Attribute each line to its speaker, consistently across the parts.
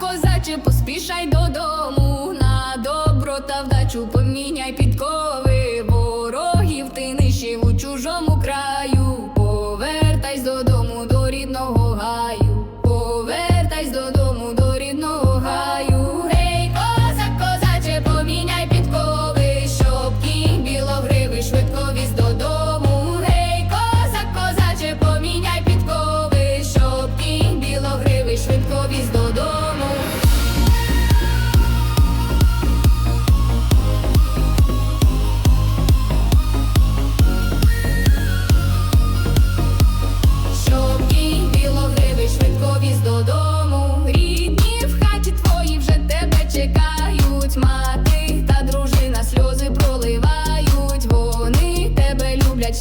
Speaker 1: козаче, поспішай додому. На добро та вдачу поміняй під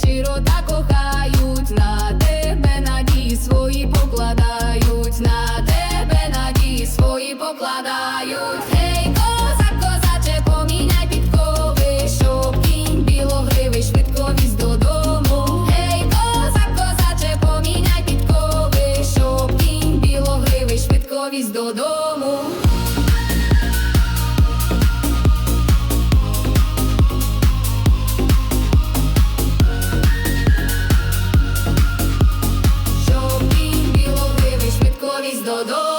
Speaker 1: щиро та кохають, на тебе надії свої покладають, на тебе надії свої покладають. Гей, щоб кінь білогривий швидко віз додому. Гей, козак, козаче, поміняй підкови, щоб кінь білогривий швидко віз додому. до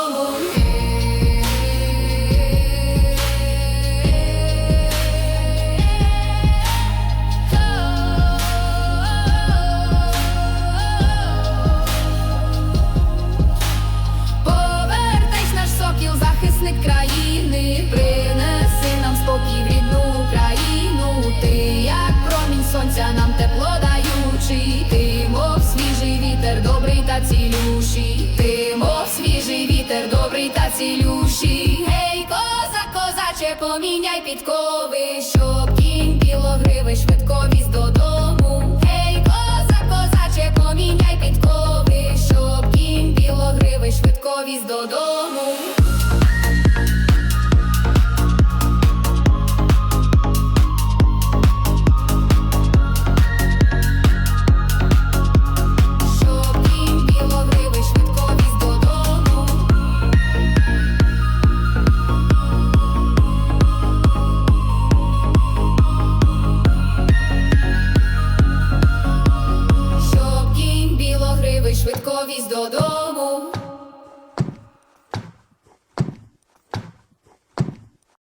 Speaker 1: цілющі, гей, коза, козаче, поміняй підкови, щоб